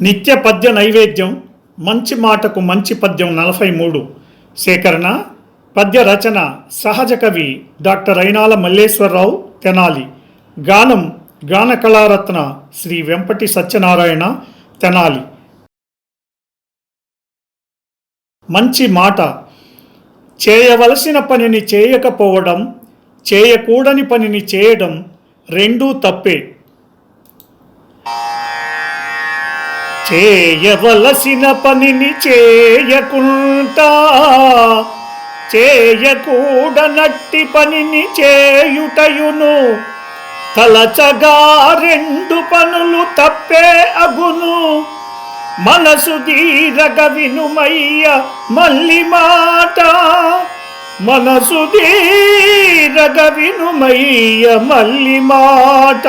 నిత్య పద్య నైవేద్యం మంచి మాటకు మంచి పద్యం నలభై మూడు. సేకరణ పద్య రచన సహజ కవి డాక్టర్ అయినాల మల్లేశ్వరరావు తెనాలి. గానం గాన కళారత్న శ్రీ వెంపటి సత్యనారాయణ తెనాలి. మంచి మాట. చేయవలసిన పనిని చేయకపోవడం చేయకూడని పనిని చేయడం రెండూ తప్పే. చేయవలసిన పనిని చేయకుంటా చేయకూడనట్టి పనిని చేయుటయును. తలచగా రెండు పనులు తప్పే అగును. మనసు దీరగ వినుమయ్య మల్లి మాట. మనసు దీరగ వినుమయ్య మల్లి మాట.